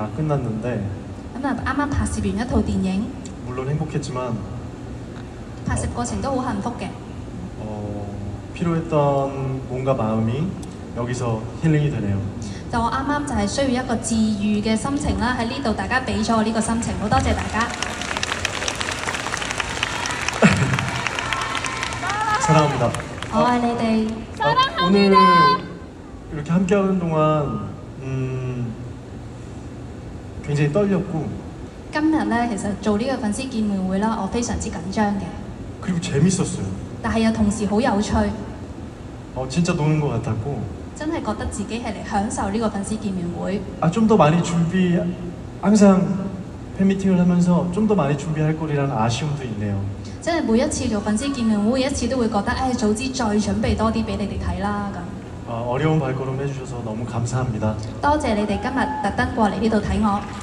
막 끝났는데 咁啊啱啱拍攝完一套電影， 물론 행복했지만 拍攝過程都好幸福嘅。 어, 필요했던 몸과 마음이 여기서 힐링이 되네요. 就我啱啱就係需要一個治愈嘅心情啦，喺呢度大家俾咗我呢個心情，好多謝大家， 사랑합니다. 我愛你哋。 어, 오늘 이렇게 함께하는 동안 음, 굉장히 떨렸고 今日咧，其實做呢個粉絲見面會啦，我非常之緊張嘅， 그리고 재밌었어요. 但係又同時好有趣， 어, 진짜 노는 것 같았고 真係覺得自己係嚟享受呢個粉絲見面會。 아, 좀 더 많이 준비 항상 팬미팅을 하면서 좀 더 많이 준비할 거리라는 아쉬움도 있네요. 真係每一次做粉絲見面會，每一次都會覺得，誒早知再準備多啲俾你哋睇啦咁。 어, 어려운 발걸음 해주셔서 너무 감사합니다. 多謝你哋今日特登過嚟呢度睇我。